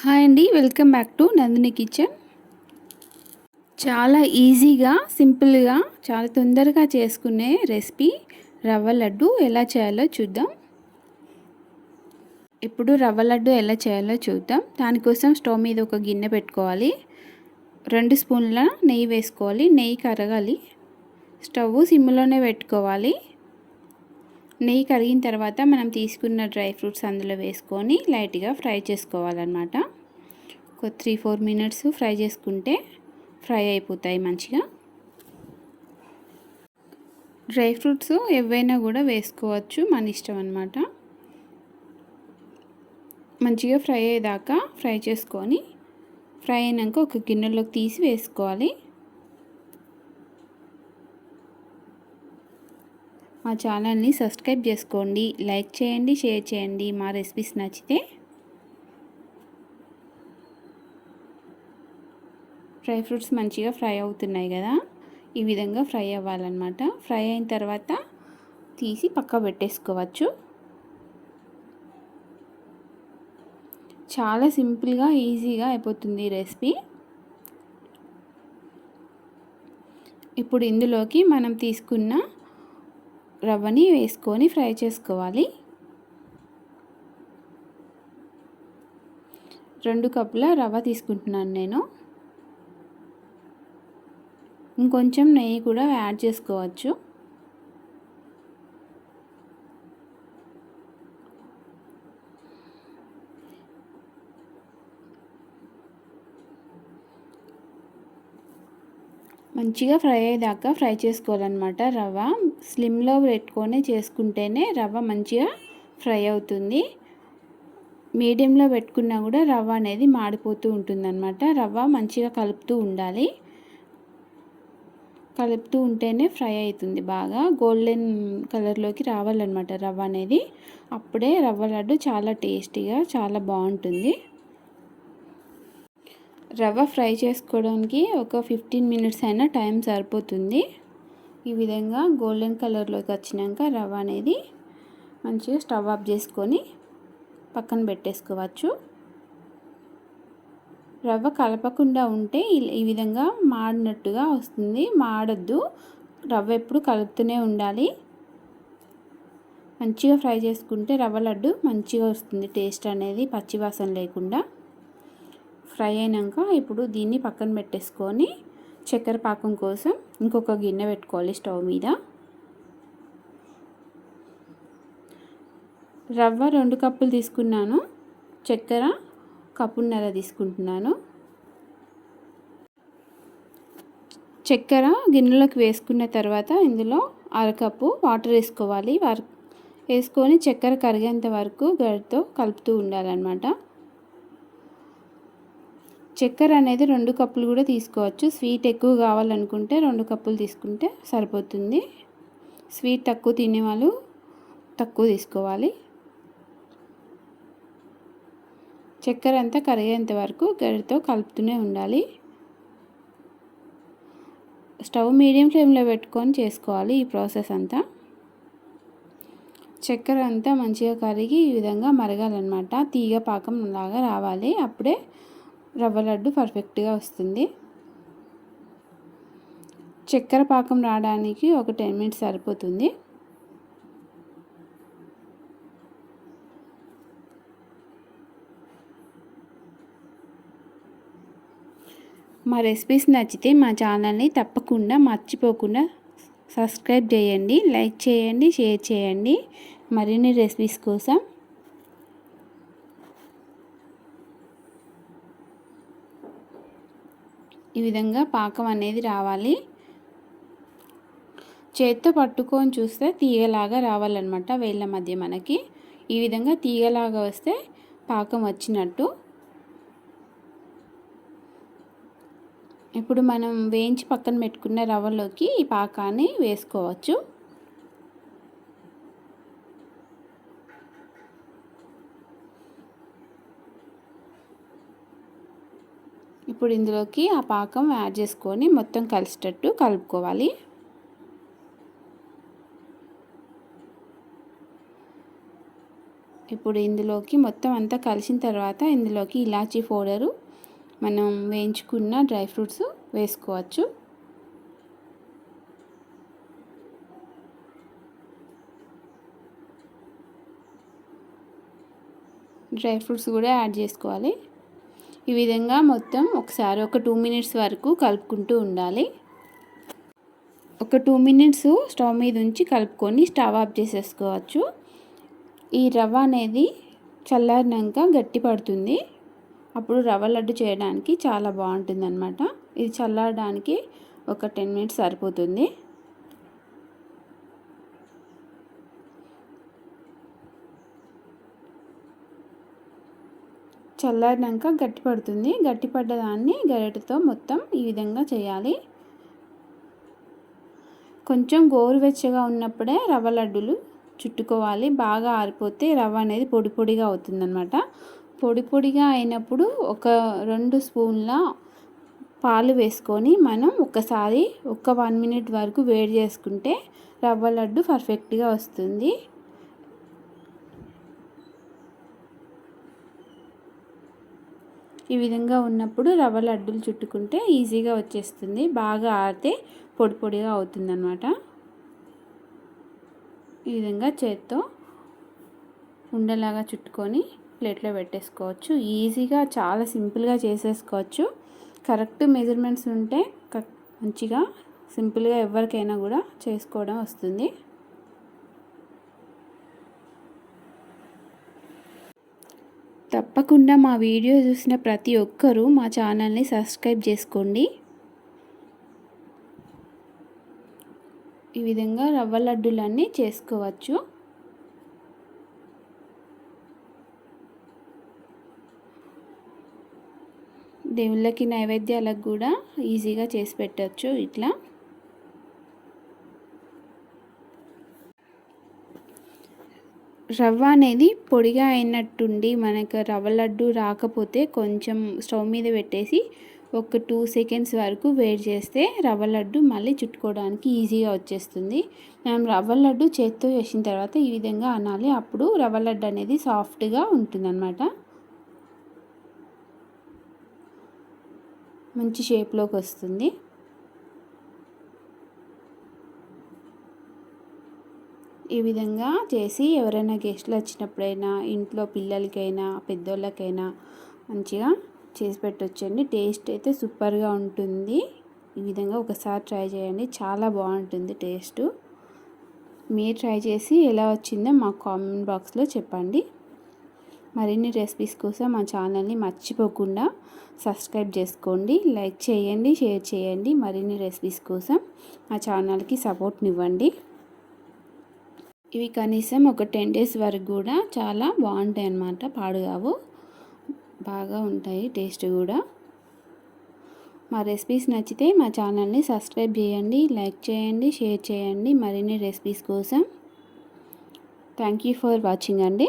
Hi అండి welcome back to Nandini kitchen. చాలా ఈజీగా సింపుల్గా చాలా తొందరగా చేసుకునే రెసిపీ రవ్వ లడ్డు ఎలా చేయాలో చూద్దాం. ఇప్పుడు రవ్వ లడ్డు ఎలా చేయాలో చూద్దాం. దానికోసం స్టవ్ మీద ఒక గిన్నె పెట్టుకోవాలి. రెండు స్పూన్ల నెయ్యి వేసుకోవాలి. నెయ్యి కరగాలి. స్టవ్ సిమ్లోనే పెట్టుకోవాలి. నెయ్యి కరిగిన తర్వాత మనం తీసుకున్న డ్రై ఫ్రూట్స్ అందులో వేసుకొని లైట్గా ఫ్రై చేసుకోవాలన్నమాట. ఒక త్రీ ఫోర్ మినిట్స్ ఫ్రై చేసుకుంటే ఫ్రై అయిపోతాయి మంచిగా. డ్రై ఫ్రూట్స్ ఏవైనా కూడా వేసుకోవచ్చు మన ఇష్టం అనమాట మంచిగా ఫ్రై అయ్యేదాకా ఫ్రై చేసుకొని ఫ్రై అయినాక ఒక గిన్నెలోకి తీసి వేసుకోవాలి. మా ఛానల్ని సబ్స్క్రైబ్ చేసుకోండి లైక్ చేయండి షేర్ చేయండి. మా రెసిపీస్ నచ్చితే డ్రై ఫ్రూట్స్ మంచిగా ఫ్రై అవుతున్నాయి కదా ఈ విధంగా ఫ్రై అవ్వాలన్నమాట. ఫ్రై అయిన తర్వాత తీసి పక్క పెట్టేసుకోవచ్చు. చాలా సింపుల్గా ఈజీగా అయిపోతుంది ఈ రెసిపీ. ఇప్పుడు ఇందులోకి మనం తీసుకున్న రవ్వని వేసుకొని ఫ్రై చేసుకోవాలి. రెండు కప్పుల రవ్వ తీసుకుంటున్నాను నేను. ఇంకొంచెం నెయ్యి కూడా యాడ్ చేసుకోవచ్చు. మంచిగా ఫ్రై అయ్యేదాకా ఫ్రై చేసుకోవాలన్నమాట రవ్వ. స్లిమ్లో పెట్టుకొని చేసుకుంటేనే రవ్వ మంచిగా ఫ్రై అవుతుంది. మీడియంలో పెట్టుకున్నా కూడా రవ్వ అనేది మాడిపోతూ ఉంటుందన్నమాట. రవ్వ మంచిగా కలుపుతూ ఉండాలి. కలుపుతూ ఉంటేనే ఫ్రై అవుతుంది బాగా. గోల్డెన్ కలర్లోకి రావాలన్నమాట రవ్వ అనేది. అప్పుడే రవ్వ లడ్డు చాలా టేస్టీగా చాలా బాగుంటుంది. రవ్వ ఫ్రై చేసుకోవడానికి ఒక ఫిఫ్టీన్ మినిట్స్ అయినా టైం సరిపోతుంది. ఈ విధంగా గోల్డెన్ కలర్లోకి వచ్చినాక రవ్వ అనేది మంచిగా స్టవ్ ఆఫ్ చేసుకొని పక్కన పెట్టేసుకోవచ్చు. రవ్వ కలపకుండా ఉంటే ఈ విధంగా మాడినట్టుగా వస్తుంది. మాడద్దు. రవ్వ ఎప్పుడు కలుపుతూనే ఉండాలి. మంచిగా ఫ్రై చేసుకుంటే రవ్వ లడ్డు మంచిగా వస్తుంది. టేస్ట్ అనేది పచ్చివాసన లేకుండా. ఫ్రై అయినాక ఇప్పుడు దీన్ని పక్కన పెట్టేసుకొని చక్కెర పాకం కోసం ఇంకొక గిన్నె పెట్టుకోవాలి స్టవ్ మీద. రవ్వ రెండు కప్పులు తీసుకున్నాను. చక్కెర కప్పున్నర తీసుకుంటున్నాను. చక్కెర గిన్నెలోకి వేసుకున్న తర్వాత ఇందులో అరకప్పు వాటర్ వేసుకోవాలి. వేసుకొని చక్కెర కరిగేంత వరకు గడితో కలుపుతూ ఉండాలన్నమాట. చక్కెర అనేది రెండు కప్పులు కూడా తీసుకోవచ్చు. స్వీట్ ఎక్కువ కావాలనుకుంటే రెండు కప్పులు తీసుకుంటే సరిపోతుంది. స్వీట్ తక్కువ తినేవాళ్ళు తక్కువ తీసుకోవాలి. చక్కెర అంతా కరిగేంత వరకు గరితో కలుపుతూనే ఉండాలి. స్టవ్ మీడియం ఫ్లేమ్లో పెట్టుకొని చేసుకోవాలి ఈ ప్రాసెస్ అంతా. చక్కెర అంతా మంచిగా కరిగి ఈ విధంగా మరగాలన్నమాట. తీగ పాకం లాగా రావాలి. అప్పుడే రవ్వ లడ్డు పర్ఫెక్ట్గా వస్తుంది. చక్కెర పాకం రావడానికి ఒక టెన్ మినిట్స్ సరిపోతుంది. మా రెసిపీస్ నచ్చితే మా ఛానల్ని తప్పకుండా మర్చిపోకుండా సబ్స్క్రైబ్ చేయండి లైక్ చేయండి షేర్ చేయండి. మరిన్ని రెసిపీస్ కోసం ఈ విధంగా పాకం అనేది రావాలి. చేత్తో పట్టుకొని చూస్తే తీగలాగా రావాలన్నమాట వేళ్ళ మధ్య మనకి. ఈ విధంగా తీగలాగా వస్తే పాకం వచ్చినట్టు. ఇప్పుడు మనం వేయించి పక్కన పెట్టుకున్న రవ్వలోకి ఈ పాకాన్ని వేసుకోవచ్చు. ఇప్పుడు ఇందులోకి ఆ పాకం యాడ్ చేసుకొని మొత్తం కలిసేటట్టు కలుపుకోవాలి. ఇప్పుడు ఇందులోకి మొత్తం అంతా కలిసిన తర్వాత ఇందులోకి ఇలాచీ పౌడరు మనం వేయించుకున్న డ్రై ఫ్రూట్స్ వేసుకోవచ్చు. డ్రై ఫ్రూట్స్ కూడా యాడ్ చేసుకోవాలి. ఈ విధంగా మొత్తం ఒకసారి ఒక టూ మినిట్స్ వరకు కలుపుకుంటూ ఉండాలి. ఒక టూ మినిట్స్ స్టవ్ మీద ఉంచి కలుపుకొని స్టవ్ ఆఫ్ చేసేసుకోవచ్చు. ఈ రవ్వ అనేది చల్లారినాక గట్టి పడుతుంది. అప్పుడు రవ్వ లడ్డు చేయడానికి చాలా బాగుంటుంది అనమాట ఇది చల్లారడానికి ఒక టెన్ మినిట్స్ సరిపోతుంది. చల్లారినాక గట్టి పడుతుంది. గట్టి పడ్డదాన్ని గరిటెతో మొత్తం ఈ విధంగా చేయాలి. కొంచెం గోరువెచ్చగా ఉన్నప్పుడే రవ్వ లడ్డులు చుట్టుకోవాలి. బాగా ఆరిపోతే రవ్వ అనేది పొడి పొడిగా అవుతుందన్నమాట. పొడి పొడిగా అయినప్పుడు ఒక రెండు స్పూన్ల పాలు వేసుకొని మనం ఒకసారి ఒక వన్ మినిట్ వరకు వేడి చేసుకుంటే రవ్వ లడ్డు పర్ఫెక్ట్గా వస్తుంది. ఈ విధంగా ఉన్నప్పుడు రవ్వ లడ్డూలు చుట్టుకుంటే ఈజీగా వచ్చేస్తుంది. బాగా ఆరితే పొడి పొడిగా అవుతుందన్నమాట. ఈ విధంగా చేత్తో ఉండలాగా చుట్టుకొని ప్లేట్లో పెట్టేసుకోవచ్చు. ఈజీగా చాలా సింపుల్గా చేసేసుకోవచ్చు. కరెక్ట్ మెజర్మెంట్స్ ఉంటే మంచిగా సింపుల్గా ఎవరికైనా కూడా చేసుకోవడం వస్తుంది. తప్పకుండా మా వీడియో చూసిన ప్రతి ఒక్కరూ మా ఛానల్ని సబ్స్క్రైబ్ చేసుకోండి. ఈ విధంగా రవ్వ లడ్డూలన్నీ చేసుకోవచ్చు. దేవుళ్ళకి నైవేద్యాలకు కూడా ఈజీగా చేసి పెట్టచ్చు ఇట్లా. రవ్వ అనేది పొడిగా అయినట్టుండి మనకు రవ్వ లడ్డు రాకపోతే కొంచెం స్టవ్ మీద పెట్టేసి ఒక టూ సెకండ్స్ వరకు వేడి చేస్తే రవ్వ లడ్డు మళ్ళీ చుట్టుకోవడానికి ఈజీగా వచ్చేస్తుంది. మనం రవ్వ లడ్డు చేత్తో చేసిన తర్వాత ఈ విధంగా అనాలి. అప్పుడు రవ్వ లడ్డు అనేది సాఫ్ట్గా ఉంటుందన్నమాట. మంచి షేప్లోకి వస్తుంది. ఈ విధంగా చేసి ఎవరైనా గెస్ట్లు వచ్చినప్పుడైనా ఇంట్లో పిల్లలకైనా పెద్దోళ్ళకైనా మంచిగా చేసి పెట్టొచ్చండి. టేస్ట్ అయితే సూపర్గా ఉంటుంది. ఈ విధంగా ఒకసారి ట్రై చేయండి. చాలా బాగుంటుంది టేస్ట్. మీరు ట్రై చేసి ఎలా వచ్చిందో మా కామెంట్ బాక్స్లో చెప్పండి. మరిన్ని రెసిపీస్ కోసం మా ఛానల్ని మర్చిపోకుండా సబ్స్క్రైబ్ చేసుకోండి. లైక్ చేయండి షేర్ చేయండి. మరిన్ని రెసిపీస్ కోసం మా ఛానల్కి సపోర్ట్నివ్వండి. ఇవి కనీసం ఒక టెన్ డేస్ వరకు కూడా చాలా బాగుంటాయి అన్నమాట. పాడుగావు. బాగా ఉంటాయి టేస్ట్ కూడా. మా రెసిపీస్ నచ్చితే మా ఛానల్ని సబ్స్క్రైబ్ చేయండి లైక్ చేయండి షేర్ చేయండి మరిన్ని రెసిపీస్ కోసం. థ్యాంక్ యూ ఫర్ వాచింగ్ అండి.